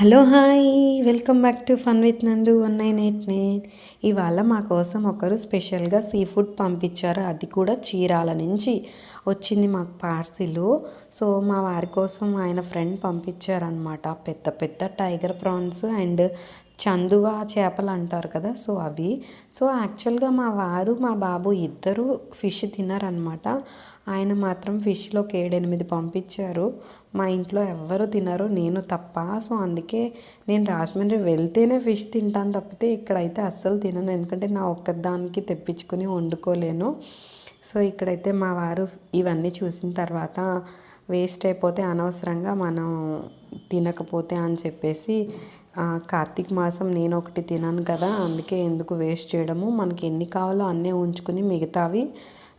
Hello hi welcome back to fun with Nandu one nine eight nine. ఇవాళ మా కోసం ఒకరు స్పెషల్గా సీ ఫుడ్ పంపించారు అది కూడా చీరాల నుంచి. వచ్చింది మాకు పార్సిల్. సో మా వారి కోసం ఆయన ఫ్రెండ్ పంపించారనమాట పెద్ద పెద్ద టైగర్ ప్రాన్స్ అండ్ చందువా చేపలు అంటారు కదా సో అవి. సో యాక్చువల్గా మా వారు మా బాబు ఇద్దరు ఫిష్ తినారనమాట ఆయన మాత్రం ఫిష్లో ఏడెనిమిది పంపించారు. మా ఇంట్లో ఎవ్వరు తినరు నేను తప్ప. సో అందుకే నేను రాజమండ్రి వెళ్తేనే ఫిష్ తింటాను తప్పితే ఇక్కడైతే అస్సలు తినను. ఎందుకంటే నా ఒక్కదానికి తెప్పించుకుని వండుకోలేను. సో ఇక్కడైతే మా వారు ఇవన్నీ చూసిన తర్వాత వేస్ట్ అయిపోతే అనవసరంగా మనం తినకపోతే అని చెప్పేసి కార్తీక మాసం నేను ఒకటి తినను కదా అందుకే ఎందుకు వేస్ట్ చేయడము. మనకి ఎన్ని కావాలో అన్నీ ఉంచుకుని మిగతావి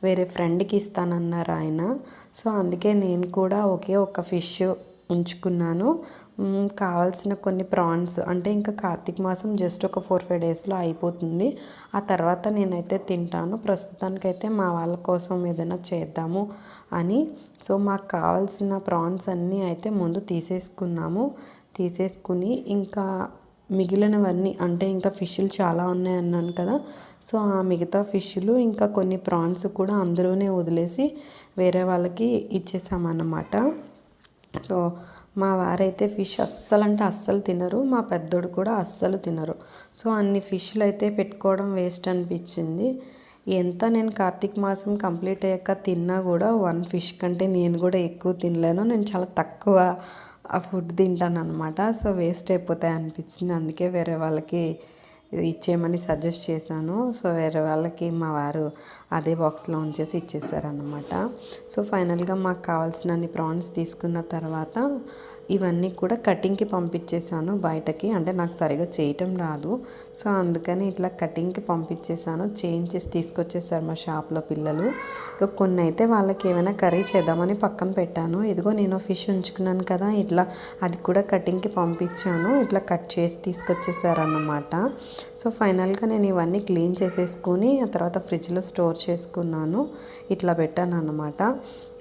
వేరే ఫ్రెండ్కి ఇస్తానన్నారు ఆయన. సో అందుకే నేను కూడా ఒకే ఒక ఫిష్ ఉంచుకున్నాను. కావాల్సిన కొన్ని ప్రాన్స్ అంటే ఇంకా కార్తీక మాసం జస్ట్ ఒక ఫోర్ ఫైవ్ డేస్లో అయిపోతుంది. ఆ తర్వాత నేనైతే తింటాను. ప్రస్తుతానికైతే మా వాళ్ళ కోసం ఏదైనా చేద్దాము అని. సో మాకు కావాల్సిన ప్రాన్స్ అన్నీ అయితే ముందు తీసేసుకున్నాము. తీసేసుకుని ఇంకా మిగిలినవన్నీ అంటే ఇంకా ఫిష్లు చాలా ఉన్నాయి అన్నాను కదా. సో ఆ మిగతా ఫిష్లు ఇంకా కొన్ని ప్రాన్స్ కూడా అందులోనే వదిలేసి వేరే వాళ్ళకి ఇచ్చేసామన్నమాట. సో మా వారైతే ఫిష్ అస్సలు అంటే అస్సలు తినరు మా పెద్దోడు కూడా అస్సలు తినరు. సో అన్ని ఫిష్లు అయితే పెట్టుకోవడం వేస్ట్ అనిపించింది. ఎంత నేను కార్తీక మాసం కంప్లీట్ అయ్యాక తిన్నా కూడా వన్ ఫిష్ కంటే నేను కూడా ఎక్కువ తినలేను. నేను చాలా తక్కువ ఆ ఫుడ్ తింటాను అనమాట సో వేస్ట్ అయిపోతాయి అనిపించింది. అందుకే వేరే వాళ్ళకి ఇచ్చేయమని సజెస్ట్ చేశాను. సో వేరే వాళ్ళకి మా వారు అదే బాక్స్లో ఉంచేసి ఇచ్చేసారనమాట సో ఫైనల్గా మాకు కావాల్సిన అన్ని ప్రాన్స్ తీసుకున్న తర్వాత ఇవన్నీ కూడా కటింగ్కి పంపించేశాను బయటకి. అంటే నాకు సరిగా చేయటం రాదు. సో అందుకని ఇట్లా కటింగ్కి పంపించేశాను. చేయించేసి తీసుకొచ్చేసారు మా షాప్లో పిల్లలు. ఇక కొన్ని అయితే వాళ్ళకి ఏమైనా కర్రీ చేద్దామని పక్కన పెట్టాను. ఇదిగో నేను ఫిష్ ఉంచుకున్నాను కదా ఇట్లా అది కూడా కటింగ్కి పంపించాను. ఇట్లా కట్ చేసి తీసుకొచ్చేసారన్నమాట సో ఫైనల్గా నేను ఇవన్నీ క్లీన్ చేసేసుకుని ఆ తర్వాత ఫ్రిడ్జ్లో స్టోర్ చేసుకున్నాను. ఇట్లా పెట్టాను అన్నమాట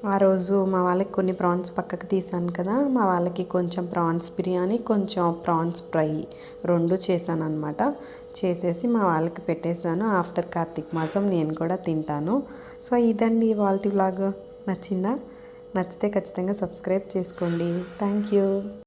ఆ రోజు మా వాళ్ళకి కొన్ని ప్రాన్స్ పక్కకు తీసాను కదా మా వాళ్ళకి కొంచెం ప్రాన్స్ బిర్యానీ కొంచెం ప్రాన్స్ ఫ్రై రెండు చేశాను అనమాట చేసేసి మా వాళ్ళకి పెట్టేశాను. ఆఫ్టర్ కార్తీక్ మాసం నేను కూడా తింటాను. సో ఇదండి వాళ్ళ వ్లాగ్. నచ్చిందా? నచ్చితే ఖచ్చితంగా సబ్స్క్రైబ్ చేసుకోండి. Thank you.